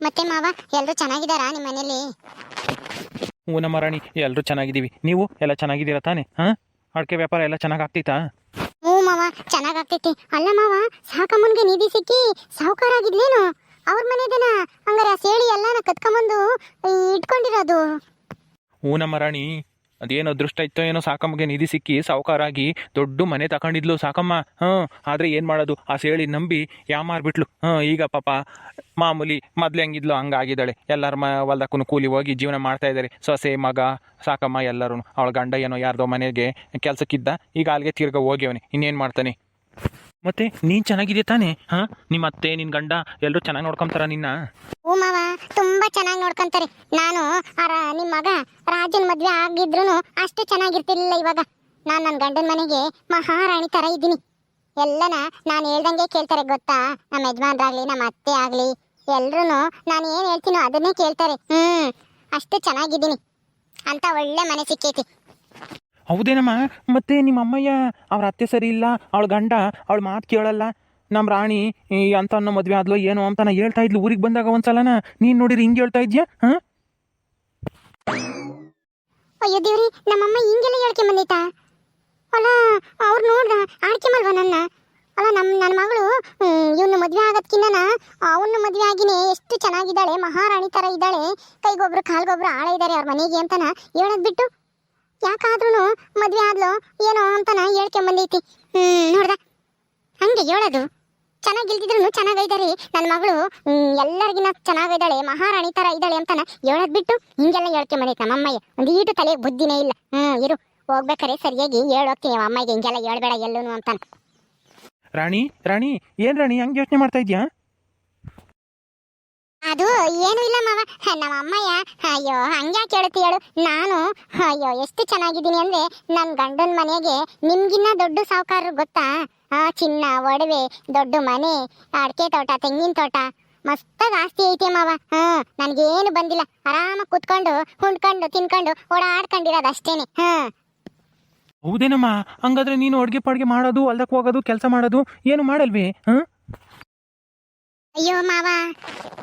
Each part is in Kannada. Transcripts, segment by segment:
ಮತ್ತೆ ಮಾವ ಎಲ್ಲರೂ ಚೆನ್ನಾಗಿದ್ದಾರಾ ನಿಮ್ಮ ಮನೇಲಿ ಹ್ಞೂ ನಮ್ಮ ರಾಣಿ ಎಲ್ಲರೂ ಚೆನ್ನಾಗಿದ್ದೀವಿ. ನೀವು ಎಲ್ಲ ಚೆನ್ನಾಗಿದ್ದೀರಾ ತಾನೇ? ಹಾಂ? ಅಡಿಕೆ ವ್ಯಾಪಾರ ಎಲ್ಲ ಚೆನ್ನಾಗಿ ಆಗ್ತೈತಾ ಹ್ಞೂ ಮಾವ ಚೆನ್ನಾಗಾಗ್ತೈತಿ. ಅಲ್ಲ ಮಾವ ಸಾಕಮ್ಮನ್ಗೆ ನಿಧಿ ಸಿಕ್ಕಿ ಸಾಹುಕಾರ ಆಗಿದ್ಲೇನು? ಅವ್ರ ಮನೆದನ ಹಂಗಾರೆ ಆ ಸೇಳಿ ಎಲ್ಲಾನ ಕತ್ಕೊಂಬಂದು ಇಟ್ಕೊಂಡಿರೋದು? ಹ್ಞೂ ನಮ್ಮ ರಾಣಿ. ಅದೇನು ದೃಷ್ಟ ಇತ್ತೋ ಏನೋ ಸಾಕಮ್ಮಗೆ ನಿಧಿ ಸಿಕ್ಕಿ ಸಾವುಕಾರಾಗಿ ದೊಡ್ಡ ಮನೆ ತಗೊಂಡಿದ್ಲು ಸಾಕಮ್ಮ. ಹ್ಞೂ, ಆದರೆ ಏನು ಮಾಡೋದು? ಆ ಸೇಳಿ ನಂಬಿ ಯಾಮಾರ್ಬಿಟ್ಲು ಹಾಂ ಈಗ ಪಾಪ ಮಾಮೂಲಿ ಮೊದ್ಲು ಹೆಂಗಿದ್ಲು, ಹಂಗಾಗಿದ್ದಾಳೆ. ಎಲ್ಲರ ಮ ಹೊಲ್ದಕ್ಕೂ ಕೂಲಿ ಹೋಗಿ ಜೀವನ ಮಾಡ್ತಾ ಇದ್ದಾರೆ. ಸೊಸೆ, ಮಗ, ಸಾಕಮ್ಮ ಎಲ್ಲರೂ ಅವಳ ಗಂಡ ಏನೋ ಯಾರ್ದೋ ಮನೆಗೆ ಕೆಲಸಕ್ಕಿದ್ದ. ಈಗ ಅಲ್ಲಿಗೆ ತಿರ್ಗ ಹೋಗ್ಯವನೆ ಇನ್ನೇನು ಮಾಡ್ತಾನೆ? ಮತ್ತೆ ನೀನ್ ಚೆನ್ನಾಗಿದೆ ತಾನೆ? ಹಾ? ನಿಮ್ಮ ಅತ್ತೆ ನಿನ್ ಗಂಡ ಎಲ್ಲರೂ ಚೆನ್ನಾಗಿ ನೋಡ್ಕೊಂತಾರ ನಿನ್ನ? ಹ್ಞೂ ಮಾವ, ತುಂಬಾ ಚೆನ್ನಾಗಿ ನೋಡ್ಕೊಂತಾರೆ. ನಾನು, ಆ ರಾ- ನಿಮ್ ಮಗ ರಾಜನ್ ಮದ್ವೆ ಆಗಿದ್ರು ಅಷ್ಟು ಚೆನ್ನಾಗಿರ್ತಿರ್ಲಿಲ್ಲ ಇವಾಗ. ನಾನ್ ನನ್ನ ಗಂಡನ ಮನೆಗೆ ಮಹಾರಾಣಿ ತರ ಇದ್ದೀನಿ. ಎಲ್ಲನ ನಾನು ಹೇಳ್ದಂಗೆ ಕೇಳ್ತಾರೆ ಗೊತ್ತಾ? ನಮ್ಮ ಯಜಮಾನ್ರಾಗ್ಲಿ ನಮ್ಮ ಅತ್ತೆ ಆಗ್ಲಿ ಎಲ್ರು ನಾನು ಏನ್ ಹೇಳ್ತೀನೋ ಅದನ್ನೇ ಕೇಳ್ತಾರೆ. ಹ್ಮ್, ಅಷ್ಟು ಚೆನ್ನಾಗಿದ್ದೀನಿ. ಅಂತ ಒಳ್ಳೆ ಮನೆ ಸಿಕ್ಕೈತಿ ಹೌದೇನಮ್ಮ ಮತ್ತೆ ನಿಮ್ಮ ಅಮ್ಮಯ್ಯ, ಅವ್ರ ಅತ್ತೆ ಸರಿ ಇಲ್ಲ, ಅವಳ ಗಂಡ, ಅವಳ ಮಾತು ಕೇಳಲ್ಲ. ನಮ್ಮ ರಾಣಿ ಅಂತ ಅನ್ನೋ ಮದುವೆ ಆದ್ಲೋ ಏನೋ ಅಂತ ನಾ ಹೇಳ್ತಾ ಇದ್ಲು, ಊರಿಗೆ ಬಂದಾಗ ಒಂದ್ಸಲನ. ನೀನು ನೋಡಿರಿ ಹಿಂಗೆ ಹೇಳ್ತಾ ಇದ್ಯಾ? ಹಾಂ? ಅಯ್ಯೋ ದೇವ್ರಿ ನಮ್ಮಮ್ಮ ಹಿಂಗೆಲ್ಲ ಹೇಳ್ಕೆ ಬಂದೈತಾ? ಅಲ್ಲ ಅವ್ರು ನೋಡ್ದ, ಆಡ್ಕೆ ಮಲ್ವ ನನ್ನ? ಅಲ್ಲ ನಮ್ಮ ನನ್ನ ಮಗಳು ಇವನು ಮದುವೆ ಆಗೋದ್ಕಿನ್ನ ಅವನು ಮದುವೆ ಆಗಿನೇ ಎಷ್ಟು ಚೆನ್ನಾಗಿದ್ದಾಳೆ, ಮಹಾರಾಣಿ ಥರ ಇದ್ದಾಳೆ. ಕೈಗೊಬ್ರು, ಕಾಲ್ಗೊಬ್ರು ಆಳ ಇದ್ದಾರೆ ಅವ್ರ ಮನೆಗೆ ಅಂತನ ಹೇಳೋದ್ ಬಿಟ್ಟು ಯಾಕಾದ್ರೂ ಮದುವೆ ಆದ್ಲು ಏನೋ ಅಂತನ ಹೇಳ್ಕೊಂಬಂದೈತಿ ಹ್ಮ್, ನೋಡ್ದ? ಹಂಗೆ ಹೇಳೋದು. ಚೆನ್ನಾಗಿಲ್ದಿದ್ರು ಚೆನ್ನಾಗೈದಾರೆ ನನ್ನ ಮಗಳು ಎಲ್ಲರಿಗಿನ ಚೆನ್ನಾಗಿದ್ದಾಳೆ ಮಹಾರಾಣಿ ತರ ಇದ್ದಾಳೆ ಅಂತಾನ ಹೇಳೋದ್ ಬಿಟ್ಟು ಹಿಂಗೆಲ್ಲ ಹೇಳ್ಕೊಂಬಂದೈತಿ ನಮ್ಮ ಅಮ್ಮಯ್ಯ. ಒಂದು ಈಟು ತಲೆ ಬುದ್ಧಿನೇ ಇಲ್ಲ. ಹ್ಮ್, ಇರು, ಹೋಗ್ಬೇಕಾರೆ ಸರಿಯಾಗಿ ನಮ್ಮ ಅಮ್ಮಗೆ ಹಿಂಗೆಲ್ಲ ಹೇಳ್ಬೇಡ ಎಲ್ಲೂ ಅಂತಾನ. ರಾಣಿ ರಾಣಿ, ಏನ್ ರಾಣಿ, ಹಂಗೆ ಯೋಚನೆ ಮಾಡ್ತಾ ಇದ್ಯಾ? ಅದು ಏನು ಇಲ್ಲ ಮಾವ. ನಮ್ಮ ಅಮ್ಮಯ್ಯ ಅಯ್ಯೋ ಹಂಗ್ಯಾಕೆ ಹೇಳ್ತಿ ಹೇಳು. ನಾನು, ಅಯ್ಯೋ, ಎಷ್ಟು ಚೆನ್ನಾಗಿದ್ದೀನಿ ಅಂದ್ರೆ ನನ್ನ ಗಂಡನ ಮನೆಗೆ ನಿಮ್ಗಿನ್ನ ದೊಡ್ಡ ಸಾವುಕಾರರು ಗೊತ್ತಾ? ಆ, ಚಿನ್ನ, ಒಡವೆ, ದೊಡ್ಡ ಮನೆ, ಅಡಿಕೆ ತೋಟ, ತೆಂಗಿನ ತೋಟ. ಮಸ್ತಾಗಿ ಆಸ್ತಿ ಐತೆ ಮಾವ. ಹಾ ನನ್ಗೇನು ಬಂದಿಲ್ಲ. ಆರಾಮ ಕುತ್ಕೊಂಡು ಹುಣ್ಕೊಂಡು ತಿನ್ಕೊಂಡು ಓಡಾಡ್ಕೊಂಡಿರೋದು ಅಷ್ಟೇನೆ ಹಾ ಹೌದೇನಮ್ಮ? ಹಂಗಾದ್ರೆ ನೀನು ಅಡುಗೆ ಪಾಡ್ಗೆ ಮಾಡೋದು ಹೊಲ್ದಕ್ಕೆ ಹೋಗೋದು, ಕೆಲಸ ಮಾಡೋದು ಏನು ಮಾಡಲ್ವೇ? ಹಾಂ ಅಯ್ಯೋ ಮಾವ,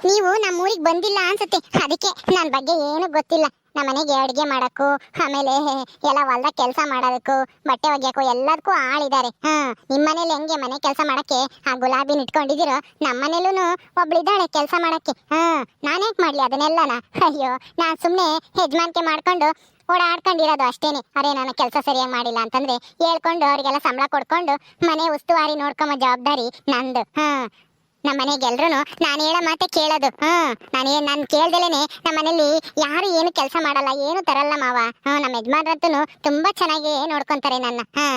ನೀವು ನಮ್ಮ ಊರಿಗೆ ಬಂದಿಲ್ಲ ಅನ್ಸುತ್ತೆ. ಅದಕ್ಕೆ ನನ್ನ ಬಗ್ಗೆ ಏನು ಗೊತ್ತಿಲ್ಲ. ನಮ್ಮ ಮನೆಗೆ ಅಡುಗೆ ಮಾಡೋಕ್ಕೂ, ಆಮೇಲೆ ಎಲ್ಲ ಹೊಲ್ದಾಗ ಕೆಲಸ ಮಾಡೋದಕ್ಕೂ, ಬಟ್ಟೆ ಒಗ್ಯಕ್ಕೂ ಎಲ್ಲದಕ್ಕೂ ಆಳಿದ್ದಾರೆ. ಹಾಂ ನಿಮ್ಮ ಮನೇಲಿ ಹೆಂಗೆ ಮನೆ ಕೆಲಸ ಮಾಡಕ್ಕೆ ಆ ಗುಲಾಬಿನ ಇಟ್ಕೊಂಡಿದ್ದೀರೋ? ನಮ್ಮ ಮನೇಲೂ ಒಬ್ಳಿದ್ದಾಳೆ ಕೆಲಸ ಮಾಡಕ್ಕೆ. ಹಾಂ ನಾನೇಕ್ ಮಾಡ್ಲಿ ಅದನ್ನೆಲ್ಲನ? ಅಯ್ಯೋ, ನಾನು ಸುಮ್ಮನೆ ಯಜಮಾನಿಕೆ ಮಾಡ್ಕೊಂಡು ಓಡಾಡ್ಕೊಂಡಿರೋದು ಅಷ್ಟೇನೆ. ಅರೆ, ನಾನು ಕೆಲಸ ಸರಿಯಾಗಿ ಮಾಡಿಲ್ಲ ಅಂತಂದ್ರೆ ಹೇಳ್ಕೊಂಡು ಅವರಿಗೆಲ್ಲ ಸಂಬಳ ಕೊಡ್ಕೊಂಡು ಮನೆ ಉಸ್ತುವಾರಿ ನೋಡ್ಕೊಂಬ ಜವಾಬ್ದಾರಿ ನಂದು. ಹಾ ನಮ್ಮ ಮನೆಗೆ ಎಲ್ರು ನಾನು ಹೇಳೋ ಮಾತೆ ಕೇಳೋದು. ಹ್ಮ್ ನಾನು ನಾನು ಕೇಳ್ದಲೇನೆ ನಮ್ಮ ಮನೇಲಿ ಯಾರು ಏನು ಕೆಲಸ ಮಾಡಲ್ಲ, ಏನು ತರಲ್ಲ ಮಾವ. ಹ್ಮ್ ನಮ್ಮ ಯಜಮಾನ್ರಂತೂ ತುಂಬಾ ಚೆನ್ನಾಗಿ ನೋಡ್ಕೊಂತಾರೆ ನನ್ನ. ಹಾ.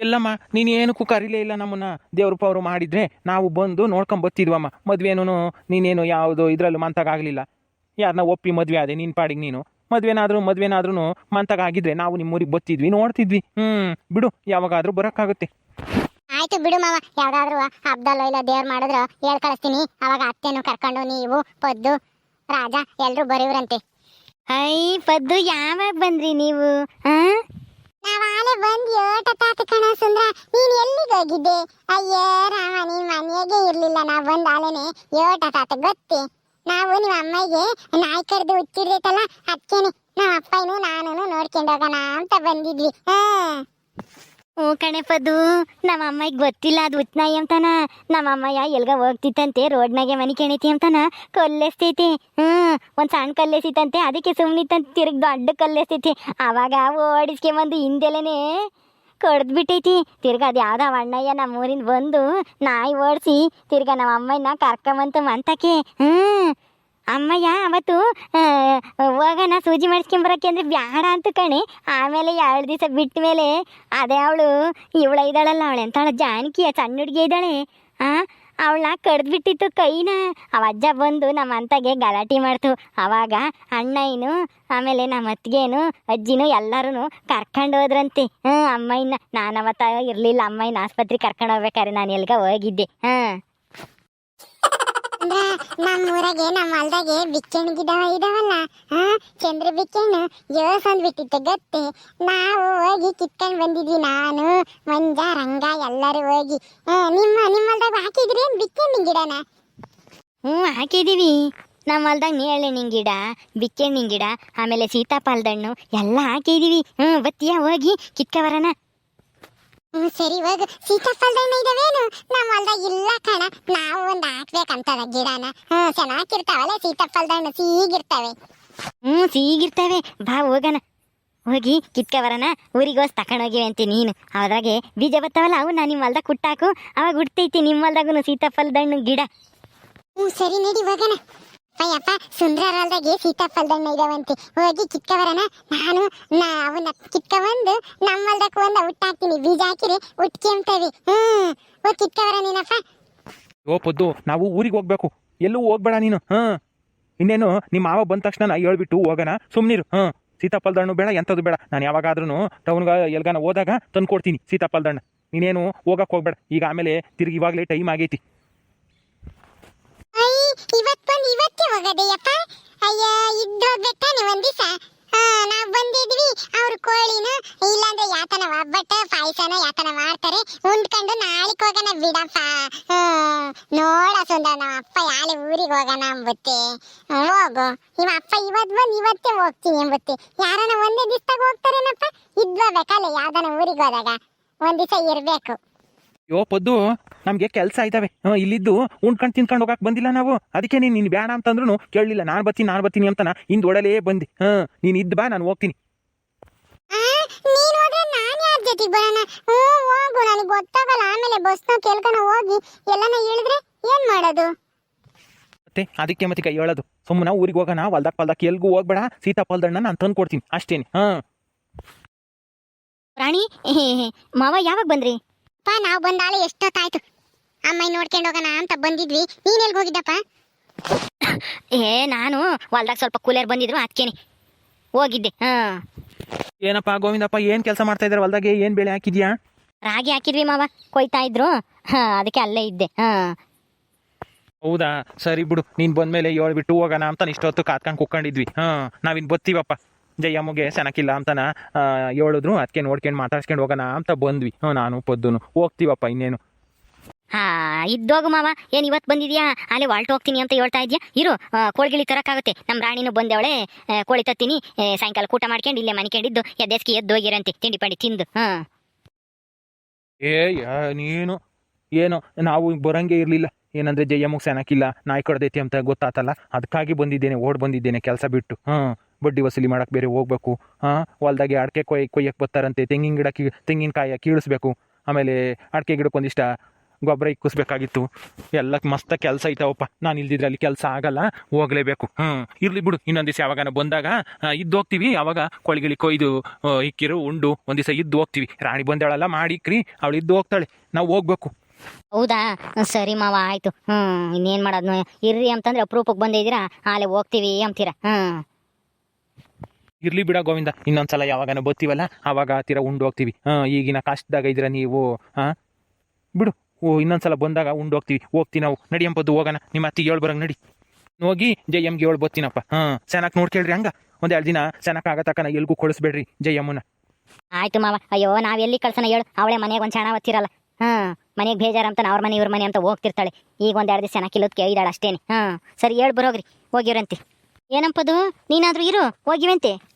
ಎಲ್ಲಮ್ಮ, ನೀನು ಏನಕ್ಕೂ ಕರೀಲೇ ಇಲ್ಲ ನಮ್ಮನ್ನ. ದೇವ್ರಪ್ಪ ಪವರು ಮಾಡಿದ್ರೆ ನಾವು ಬಂದು ನೋಡ್ಕೊಂಡ್ ಬರ್ತಿದ್ವಮ್ಮ ಮದ್ವೆನೂ ನೀನೇನು ಯಾವುದು ಇದ್ರಲ್ಲೂ ಮಂತಾಗಲಿಲ್ಲ ಯಾರನ್ನ ಒಪ್ಪಿ ಮದ್ವೆ ಆದೆ ನಿನ್ನ ಪಾಡಿಗೆ ನೀನು. ಮದ್ವೆನಾದ್ರೂ ಮದ್ವೆನಾದ್ರೂ ಮಂತಾಗಿದ್ರೆ ನಾವು ನಿಮ್ಮೂರಿಗೆ ಬತ್ತಿದ್ವಿ, ನೋಡ್ತಿದ್ವಿ. ಹ್ಮ್, ಬಿಡು, ಯಾವಾಗಾದ್ರೂ ಬರೋಕ್ಕಾಗುತ್ತೆ. ಆಯ್ತು ಬಿಡು ಮಾವ ಯಾವ್ದಾದ್ರು ಹಬ್ದಲ್ಲೋ ಇಲ್ಲ ದೇವ್ರು ಮಾಡಿದ್ರು ಹೇಳ್ ಕಳಿಸ್ತೀನಿ ಅವಾಗ ಅತ್ತೆನು ಕರ್ಕೊಂಡು ನೀವು ಪದ್ದು ರಾಜ ಎಲ್ರು ಬರೀವ್ರಂತೆ. ಐ ಪದ್ದು ಯಾವಾಗ ಬಂದ್ರಿ ನೀವು? ಆ? ನಾವಾಲೆ ಬಂದ್ ಏಟ ತಾತ ಕಣ ಸುಂದ್ರ ನೀನ್ ಎಲ್ಲಿಗೆ ಹೋಗಿದ್ದೆ? ಅಯ್ಯೋ ರಾಮ ನೀನ್ ಮನೆಯಾಗೆ ಇರ್ಲಿಲ್ಲ. ನಾವ್ ಬಂದ್ ಆಲೇನೆ ಏಟ ತಾತ ಗೊತ್ತೆ? ನಾವು ನಿಮ್ಮ ಅಮ್ಮಗೆ ನಾಯಿ ಕರೆದು ಹುಚ್ಚಿರ್ತೈತಲ್ಲ ಅದಕ್ಕೇನೆ ನಮ್ಮ ಅಪ್ಪನೂ ನಾನು ನೋಡ್ಕೊಂಡೋಗೋಣ ಅಂತ ಬಂದಿದ್ವಿ. ಹಾ. ಹ್ಞೂ ಕಣೆಪದು ನಮ್ಮ ಅಮ್ಮಗೆ ಗೊತ್ತಿಲ್ಲ ಅದು ಉತ್ನಾಯಿ ಅಂತಾನ. ನಮ್ಮ ಅಮ್ಮಯ್ಯ ಎಲ್ಗ ಹೋಗ್ತಿತ್ತಂತೆ ರೋಡ್ನಾಗೆ ಮನೆ ಕೆಣೈತಿ ಅಂತಾನ. ಹ್ಞೂ ಒಂದು ಸಣ್ಣ ಕಲ್ಲೆಸಿತಂತೆ ಅದಕ್ಕೆ ಸುಮ್ಮನಿತ್ತಂತ ತಿರುಗಿ ದೊಡ್ಡ ಕಲ್ಲೆಸ್ತೈತಿ. ಆವಾಗ ಓಡಿಸ್ಕೊಂಬಂದು ಹಿಂದೆಲೇನೆ ಕಡ್ದು ಬಿಟ್ಟೈತಿ ತಿರ್ಗ ಅದು ಯಾವ್ದೋ ಅಣ್ಣಯ್ಯ ನಮ್ಮ ಊರಿಂದ ಬಂದು ನಾಯಿ ಓಡಿಸಿ, ತಿರ್ಗ ನಮ್ಮ ಅಮ್ಮಯ್ಯನ ಕರ್ಕೊಂಬಂತು ಮಂತಕ್ಕೆ ಹ್ಞೂ ಅಮ್ಮಯ್ಯ, ಅವತ್ತು ಹೋಗೋಣ, ಸೂಜಿ ಮಾಡಿಸ್ಕೊಂಬರಕ್ಕೆ ಅಂದ್ರೆ ಬ್ಯಾಡ ಅಂತ ಕಣೆ. ಆಮೇಲೆ ಎರಡು ದಿವಸ ಬಿಟ್ಟ ಮೇಲೆ ಅದೇ ಅವಳು, ಇವಳ ಇದ್ದಾಳಲ್ಲ ಅವಳು ಎಂತಾಳ ಜಾನಕಿ ಆ ಸಣ್ಣ ಹುಡುಗಿ ಇದ್ದಾಳೆ. ಆ, ಅವಳನ್ನ ಕಡ್ದು ಬಿಟ್ಟಿತ್ತು ಕೈನ. ಅವ ಅಜ್ಜ ಬಂದು ನಮ್ಮ ಅಂತಗೆ ಗಲಾಟೆ ಮಾಡ್ತು. ಅವಾಗ ಅಣ್ಣಯ್ಯನು ಆಮೇಲೆ ನಮ್ಮ ಅತ್ತಿಗೆನು ಅಜ್ಜಿನೂ ಎಲ್ಲರೂ ಕರ್ಕೊಂಡು ಹೋದ್ರಂತೆ. ಹ್ಞೂ ಅಮ್ಮಯ್ಯನ ನಾನು ಅವತ್ತ ಇರಲಿಲ್ಲ, ಅಮ್ಮಯ್ಯನ ಆಸ್ಪತ್ರೆಗೆ ಕರ್ಕೊಂಡು ಹೋಗ್ಬೇಕಾರೆ ನಾನು ಎಲ್ಗ ಹೋಗಿದ್ದೆ. ಹಾಂ ಅಂದ್ರ ನಮ್ಮ ಊರಾಗೆ ನಮ್ಮ ಹೊಲ್ದಾಗೆ ಬಿಕ್ಕಣ್ ಗಿಡ ಇದಾವಲ್ಲ ಚಂದ್ರ ಬಿಕ್ಕಣ್ಣು ಯೋಸಂದ್ ಬಿಟ್ಟಿತ್ತು ಗೊತ್ತೆ. ನಾವು ಹೋಗಿ ಕಿತ್ಕೊಂಡ್ ಬಂದಿದ್ವಿ ನಾನು, ಮಂಜ, ರಂಗ, ಎಲ್ಲರೂ ಹೋಗಿ. ನಿಮ್ಮ ನಿಮ್ಮ ಹೊಲ್ದಾಗ ಹಾಕಿದ್ರಿ ಬಿಕ್ಕಣ್ಣ ಗಿಡನ? ಹ್ಞೂ, ಹಾಕಿದೀವಿ. ನಮ್ಮ ಹೊಲ್ದಾಗ ನೇಳೆಣ್ಣಿನ ಗಿಡ ಬಿಕ್ಕೆಣ್ಣಿನ ಗಿಡ, ಆಮೇಲೆ ಸೀತಾಫಲದಣ್ಣು, ಎಲ್ಲ ಹಾಕಿದೀವಿ. ಹ್ಞೂ, ಬತ್ತೀಯಾ ಹೋಗಿ ಕಿತ್ಕವರನ ಹ್ಮ್ ಸರಿ ಇವಾಗ ಸೀತಾಫಲದಣ್ಣ ಇದಾವೇನು ನಮ್ಮ ಹೊಲ್ದಾಗ ಇಲ್ಲ ಕಣ. ನಾವು ಒಂದ್ ಹಾಕ್ಬೇಕಂತದ ಗಿಡನ. ಹ್ಮ್ ಚೆನ್ನಾಗಿರ್ತಾವಲ್ಲ ಸೀತಾಫಲದಣ್ಣ ಸೀಗಿರ್ತವೆ. ಹ್ಞೂ ಸೀಗಿರ್ತವೆ. ಬಾ ಹೋಗಣ. ಹೋಗಿ ಕಿತ್ಕವರನ ಊರಿಗೋಸ್ ತಕೊಂಡೋಗಿವೆ ಅಂತೀನಿ ನೀನು. ಅದ್ರಾಗೆ ಬೀಜ ಬರ್ತಾವಲ್ಲ ಅವು ನಾನು ನಿಮ್ಮ ಹೊಲ್ದಾಗ ಕುಟ್ಟಾಕು. ಅವಾಗ ಹುಡ್ತೈತಿ ನಿಮ್ಮ ಹೊಲ್ದಾಗೂ ಸೀತಾಫಲದಣ್ಣು ಗಿಡ. ಹ್ಞೂ ಸರಿ ನೋಡಿ ಹೋಗೋಣ. ಅಯ್ಯಪ್ಪ, ಸುಂದರ ಹೊಲ್ದಾಗೆ ಸೀತಾಫಲದಣ್ಣ ಇದಾವಂತೆ. ಹೋಗಿ ಕಿತ್ಕವರನ ನಾನು ನಾ ಅವನ್ನ ಕಿತ್ಕೊಂಡ್ಬಂದು ನಮ್ಮ ಒಂದು ಒಂದು ಹುಟ್ಟಾಕ್ತೀನಿ ಬೀಜ ಹಾಕಿರಿ ಹುಟ್ಕೊಂತವಿ ಹ್ಮ್. ಹೋಗಿ ಕಿತ್ಕವರ ನೀನಪ್ಪ. ಓ ಪದ್ದು, ನಾವು ಊರಿಗೆ ಹೋಗ್ಬೇಕು. ಎಲ್ಲೂ ಹೋಗ್ಬೇಡ ನೀನು. ಹಾಂ ಇನ್ನೇನು ನಿಮ್ಮ ಮಾವ ಬಂದ ತಕ್ಷಣ ನಾ ಹೇಳ್ಬಿಟ್ಟು ಹೋಗೋಣ. ಸುಮ್ಮನಿರು ಹಾಂ ಸೀತಾಫಲದ ಹಣ್ಣು ಬೇಡ ಎಂಥದ್ದು ಬೇಡ. ನಾನು ಯಾವಾಗಾದ್ರೂ ಟೌನ್ಗೆ, ಎಲ್ಗಾನ ಹೋದಾಗ ತಂದು ಕೊಡ್ತೀನಿ ಸೀತಾಫಲದ ಹಣ್ಣು ನೀನೇನು ಹೋಗಕ್ಕೆ ಹೋಗ್ಬೇಡ. ಈಗ ಆಮೇಲೆ ತಿರುಗಿ ಇವಾಗಲೇ ಟೈಮ್ ಆಗೈತಿ. ಅಯ್ಯ ಇವತ್ ಬಂದು ಇವತ್ತೇ ಹೋಗದೆಯಪ್ಪ? ಅಯ್ಯ, ಇದ್ದೋಗ್ಬೇಕು ತಾನೆ ಒಂದ್ ದಿವಸ ನಾವ್ ಬಂದಿದ್ವಿ. ಅವ್ರ ಕೋಳಿನ, ಇಲ್ಲಾಂದ್ರೆ ಯಾತನ ಒಬ್ಬಟ್ಟ ಪಾಯಸನ ಯಾತನ ಮಾಡ್ತಾರೆ. ಉಂಡ್ಕೊಂಡು ನಾಳೆ ಹೋಗೋಣ ಬಿಡಪ್ಪ. ನೋಡ ಸುಂದರ ನಮ್ಮ ಅಪ್ಪ ಯಾಳೆ ಊರಿಗೆ ಹೋಗೋಣ ಅಂಬುತ್ತೆ. ಹೋಗು. ನಿಮ್ಮ ಅಪ್ಪ ಇವತ್ ಬಂದು ಇವತ್ತೇ ಹೋಗ್ತೀನಿ ಎಂಬುತ್ತೆ ಯಾರನ ಒಂದೇ ದಿವಸದಾಗ ಹೋಗ್ತಾರೇನಪ್ಪ? ಇದ್ಬೇಕಲ್ಲ ಯಾವ್ದನ ಊರಿಗೆ ಹೋದಾಗ? ಒಂದ್ ಇರ್ಬೇಕು. ಯೋ ಪದ್ದು ನಮಗೆ ಕೆಲಸ ಇದ್ದಾವೆ ಹಾಂ ಇಲ್ಲಿದ್ದು ಉಂಡ್ಕೊಂಡು ತಿನ್ಕೊಂಡು ಹೋಗಕ್ಕೆ ಬಂದಿಲ್ಲ ನಾವು. ಅದಕ್ಕೆ ನೀನು ನೀನು ಬೇಡ ಅಂತಂದ್ರೂ ಕೇಳಲಿಲ್ಲ. ನಾನು ಬರ್ತೀನಿ ನಾನು ಬರ್ತೀನಿ ಅಂತನ ಹಿಂದೆ ಒಡಲೇ ಬಂದೆ. ಹಾಂ ನೀನು ಇದ್ದು ಬಾ ನಾನು ಹೋಗ್ತೀನಿ. ಜೊತೆಗೆ ಬರೋಣ? ಹ್ಞೂ ಹೋಗು ನನಗೆ ಗೊತ್ತಾಗಲ್ಲ ಆಮೇಲೆ ಬಸ್ನ ಕೇಳ್ಕೊಂಡು ಹೋಗಿ ಎಲ್ಲನ ಇಳಿದ್ರೆ ಏನ್ ಮಾಡೋದು? ಮತ್ತೆ ಅದಕ್ಕೆ ಮತ್ತೆ ಕೈ ಹೇಳೋದು ಸುಮ್ಮನೆ ಊರಿಗೆ ಹೋಗೋಣ ಹೊಲ್ದಾಗ ಪಲ್ದಕ್ಕೆ ಎಲ್ಗೂ ಹೋಗ್ಬೇಡ. ಸೀತಾಫಲದಣ್ಣ ನಾನು ತಂದು ಕೊಡ್ತೀನಿ ಅಷ್ಟೇನೆ. ಹಾಂ. ರಾಣಿ ಮಾವ ಯಾವಾಗ ಬಂದ್ರಿ? ಅಪ್ಪ ನಾವು ಬಂದಾಳೆ ಎಷ್ಟೊತ್ತಾಯ್ತು. ಅಮ್ಮ ನೋಡ್ಕೊಂಡು ಹೋಗೋಣ ಅಂತ ಬಂದಿದ್ವಿ. ನೀನ್ ಎಲ್ಗ್ ಹೋಗಿದ್ದಪ್ಪ? ಏ ನಾನು ಹೊಲ್ದಾಗ ಸ್ವಲ್ಪ ಕೂಲರ್ ಬಂದಿದ್ರು ಅದಕ್ಕೇನೆ ಹೋಗಿದ್ದೆ ಹಾಂ. ಏನಪ್ಪ ಗೋವಿಂದಪ್ಪ ಏನ್ ಕೆಲಸ ಮಾಡ್ತಾ ಇದ್ದಾರೆ ಹೊಲ್ದಾಗೆ? ಏನ್ ಬೆಳೆ ಹಾಕಿದ್ಯಾ? ರಾಗಿ ಹಾಕಿದ್ವಿ ಮಾವ ಕೊಯ್ತಾ ಇದ್ರು. ಹಾ ಅದಕ್ಕೆ ಅಲ್ಲೇ ಇದ್ದೆ ಹಾ. ಹೌದಾ? ಸರಿ ಬಿಡು ನೀನ್ ಬಂದ್ಮೇಲೆ ಹೇಳ್ಬಿಟ್ಟು ಹೋಗೋಣ ಅಂತ ಇಷ್ಟೊತ್ತು ಕಾತ್ಕೊಂಡು ಕುಕ್ಕೊಂಡಿದ್ವಿ ಹಾ. ನಾವಿನ್ ಬತ್ತೀವಪ್ಪ ಜಯಮ್ಮಗೆ ಸೆನಕಿಲ್ಲ ಅಂತನ ಹೇಳಿದ್ರು. ಅದಕ್ಕೆ ನೋಡ್ಕೊಂಡು ಮಾತಾಡ್ಸ್ಕೊಂಡು ಹೋಗೋಣ ಅಂತ ಬಂದ್ವಿ. ಹ್ಞೂ ನಾನು ಪದ್ದುನು. ಹೋಗ್ತೀವಪ್ಪ ಇನ್ನೇನು. ಹಾ ಇದ್ದೋಗು ಮಾವ. ಏನ್ ಇವತ್ತು ಬಂದಿದ್ಯಾ? ಅಲ್ಲೇ ವಾಲ್ಟ್ ಹೋಗ್ತೀನಿ ಅಂತ ಹೇಳ್ತಾ ಇದ್ಯಾ? ಇರು ಕೋಳಿಗಿಳಿ ತರಕ್ಕಾಗುತ್ತೆ ನಮ್ಮ ರಾಣಿನೂ ಬಂದವಳೆ. ಕೋಳಿ ತತ್ತೀನಿ. ಸಾಯಂಕಾಲ ಊಟ ಮಾಡ್ಕೊಂಡು ಇಲ್ಲೇ ಮನಿಕೊಂಡಿದ್ದು ಎದ್ದೆಸ್ಕಿ ಎದ್ದು ಹೋಗಿರಂತೆ. ತಿಂಡಿ ಪಂಡಿ ತಿಂದು. ಹಾ. ಏ ನೀನು? ಏನು ನಾವು ಬರಂಗೆ ಇರಲಿಲ್ಲ. ಏನಂದ್ರೆ ಜಯಮ್ಮಗೆ ಸೆನಕಿಲ್ಲ ನಾಯಿ ಕಡ್ದೈತಿ ಅಂತ ಗೊತ್ತಾತಲ್ಲ. ಅದಕ್ಕಾಗಿ ಬಂದಿದ್ದೇನೆ ಓಡ್ ಬಂದಿದ್ದೇನೆ ಕೆಲಸ ಬಿಟ್ಟು. ಹಾಂ ಬಡ್ಡಿ ವಸೂಲಿ ಮಾಡಕ್ಕೆ ಬೇರೆ ಹೋಗ್ಬೇಕು. ಹಾಂ, ಹೊಲ್ದಾಗೆ ಅಡಿಕೆ ಕೊಯ್ ಕೊಯ್ಯಕ್ಕೆ ಬರ್ತಾರಂತೆ, ತೆಂಗಿನ ಗಿಡಕ್ಕೆ ತೆಂಗಿನಕಾಯಿ ಕೀಳಿಸ್ಬೇಕು. ಆಮೇಲೆ ಅಡಿಕೆ ಗಿಡಕ್ಕೆ ಒಂದಿಷ್ಟ ಗೊಬ್ಬರ ಇಕ್ಕಿಸ್ಬೇಕಾಗಿತ್ತು. ಎಲ್ಲ ಮಸ್ತ ಕೆಲಸ ಐತವಪ್ಪ. ನಾನು ಇಲ್ದಿದ್ರೆ ಅಲ್ಲಿ ಕೆಲಸ ಆಗಲ್ಲ, ಹೋಗಲೇಬೇಕು. ಹ್ಞೂ ಇರ್ಲಿ ಬಿಡು. ಇನ್ನೊಂದು ದಿವಸ ಯಾವಾಗ ಬಂದಾಗ ಇದ್ದು ಹೋಗ್ತೀವಿ. ಅವಾಗ ಕೊಳಿಗಿಳಿ ಕೊಯ್ದು ಇಕ್ಕಿರು, ಉಂಡು, ಒಂದು ದಿವಸ ಇದ್ದು ಹೋಗ್ತೀವಿ. ರಾಣಿ ಬಂದಾಳಲ್ಲ, ಮಾಡಿಕ್ರಿ. ಅವಳು ಇದ್ದು ಹೋಗ್ತಾಳೆ. ನಾವು ಹೋಗ್ಬೇಕು. ಹೌದಾ? ಸರಿ ಮಾವ, ಆಯ್ತು. ಹ್ಮ್, ಇನ್ನೇನ್ ಮಾಡೋದು ಇರ್ರಿ ಅಂತಂದ್ರೆ ಅಪರೂಪಕ್ಕೆ ಬಂದಿದ್ದೀರಾ? ಆಲೆ ಹೋಗ್ತೀವಿ ಅಂತೀರಾ? ಹ್ಮ್. ಇರ್ಲಿ ಬಿಡ ಗೋವಿಂದ. ಇನ್ನೊಂದ್ಸಲ ಯಾವಾಗನ ಬರ್ತೀವಲ್ಲ, ಆವಾಗ ತೀರ ಉಂಡು ಹೋಗ್ತೀವಿ. ಹಾಂ, ಈಗಿನ ಕಷ್ಟದಾಗ ಇದ್ರ ನೀವು, ಹಾಂ? ಬಿಡು. ಓ, ಇನ್ನೊಂದ್ಸಲ ಬಂದಾಗ ಉಂಡು ಹೋಗ್ತೀವಿ. ಹೋಗ್ತೀವಿ ನಾವು. ನಡಿಯಂಬದ್ದು ಹೋಗೋಣ. ನಿಮ್ಮ ಅತ್ತಿ ಹೇಳ್ ಬರಂಗ್ ನಡಿ. ಹೋಗಿ ಜೈ ಎಮ್ಗೆ ಹೇಳ್ ಬರ್ತೀನಪ್ಪ. ಹಾಂ ಚೆನ್ನಾಗಿ ನೋಡ್ಕೇಳ್ರಿ ಹಂಗ. ಒಂದೆರಡು ದಿನ ಚೆನ್ನಾಗಿ ಆಗತಕ್ಕ ಎಲ್ಗೂ ಕೊಡಿಸ್ಬೇಡ್ರಿ ಜಯಮ್ಮನ ಆಯ್ತು ಮಾವ. ಅಯ್ಯೋ, ನಾವ್ ಎಲ್ಲಿ ಕಳ್ಸನ ಹೇಳು. ಅವಳೆ ಮನೆಗೆ ಒಂದ್ ಚಾಣ ಒತ್ತಿರಲ್ಲ ಹಾ, ಮನೆಗೆ ಬೇಜಾರ ಅಂತ ಅವ್ರ ಮನೆ, ಇವ್ರ ಮನೆ ಅಂತ ಹೋಗ್ತಿರ್ತಾಳೆ. ಈಗ ಒಂದ್ ಎರಡು ದಿವಸ ಇಲ್ಲದ್ ಕೇಳಿದಾಳ ಅಷ್ಟೇನೆ. ಹಾ, ಸರಿ ಹೇಳ್ ಬರೋಗ್ರಿ. ಹೋಗಿವ್ರಂತೆ. ಏನಪ್ಪದು ನೀನಾದ್ರೂ ಇರು. ಹೋಗಿವಂತೆ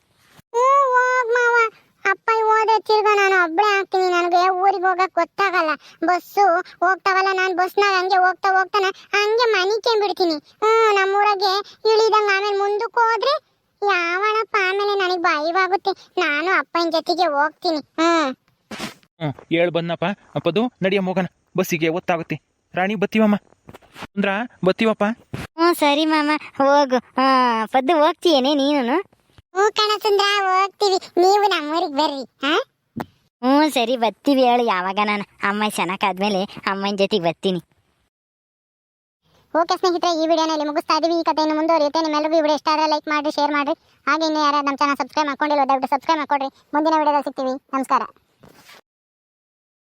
ಅಪ್ಪ ಹೋದೆ ತಿರ್ಗ ನಾನು ಒಬ್ಬಳೇ ಹಾಕ್ತೀನಿ ನನಗೆ ಊರಿಗೆ ಹೋಗಕ್ ಗೊತ್ತಾಗಲ್ಲ. ಬಸ್ಸು ಹೋಗ್ತಾವಲ್ಲ ನಾನು ಬಸ್ನಾಗ ಹಂಗೆ ಹೋಗ್ತಾ ಹೋಗ್ತಾನೆ ಹಂಗೆ ಮನಿಕೊಂಡ್ ಬಿಡ್ತೀನಿ ಹ್ಞೂ ನಮ್ಮೂರಾಗೆ ಇಳಿದಂಗೆ ಆಮೇಲೆ ಮುಂದಕ್ಕೆ ಹೋದ್ರೆ ಯಾವಣಪ್ಪ ಆಮೇಲೆ ನನಗೆ ಭಯವಾಗುತ್ತೆ ನಾನು ಅಪ್ಪನ ಜೊತೆಗೆ ಹೋಗ್ತೀನಿ. ಹ್ಮ್ ಹ್ಞೂ ಹೇಳ್ ಬಂದಪ್ಪ ಅಪ್ಪದು ನಡಿಯಮ್ಮ ಹೋಗೋಣ ಬಸ್ಸಿಗೆ ಒತ್ತಾಗುತ್ತೆ. ರಾಣಿ ಬತ್ತೀವಮ್ಮ? ಅಂದ್ರ ಬತ್ತೀವಪ್ಪ? ಹ್ಞೂ ಸರಿ ಮಾಮ ಹೋಗು. ಹಾ ಪದ್ದು ಹೋಗ್ತೀಯೇನೆ ನೀನು? ಹ್ಞೂ ಕಣಸುಂದ್ರ ಹೋಗ್ತೀವಿ. ನೀವು ನಮ್ಮೂರಿಗೆ ಬರ್ರಿ ಹಾ? ಹ್ಞೂ ಸರಿ ಬರ್ತೀವಿ ಹೇಳು. ಯಾವಾಗ ನಾನು ಅಮ್ಮ ಚೆನ್ನಾಗಾದ್ಮೇಲೆ ಅಮ್ಮನ ಜೊತೆಗೆ ಬರ್ತೀನಿ. ಓಕೆ ಸ್ನೇಹಿತರೆ ಈ ವಿಡಿಯೋನ ಇಲ್ಲಿ ಮುಗಿಸ್ತಾ ಇದೀವಿ. ಈ ಕಥೆಯನ್ನು ಮುಂದುವರಿಯುತ್ತೆ. ನಿಮ್ಮೆಲ್ಲರಿಗೂ ಈ ವಿಡಿಯೋ ಇಷ್ಟ ಆದರೆ ಲೈಕ್ ಮಾಡಿ ಶೇರ್ ಮಾಡಿ ಹಾಗೆ ಇನ್ನು ಯಾರು ನಮ್ಮ ಚಾನಲ್ ಸಬ್ಸ್ಕ್ರೈಬ್ ಮಾಡ್ಕೊಂಡಿಲ್ಲ ದಯವಿಟ್ಟು ಸಬ್ಸ್ಕ್ರೈಬ್ ಮಾಡ್ಕೊಡ್ರಿ. ಮುಂದಿನ ವಿಡಿಯೋದಲ್ಲಿ ಸಿಗ್ತೀವಿ. ನಮಸ್ಕಾರ.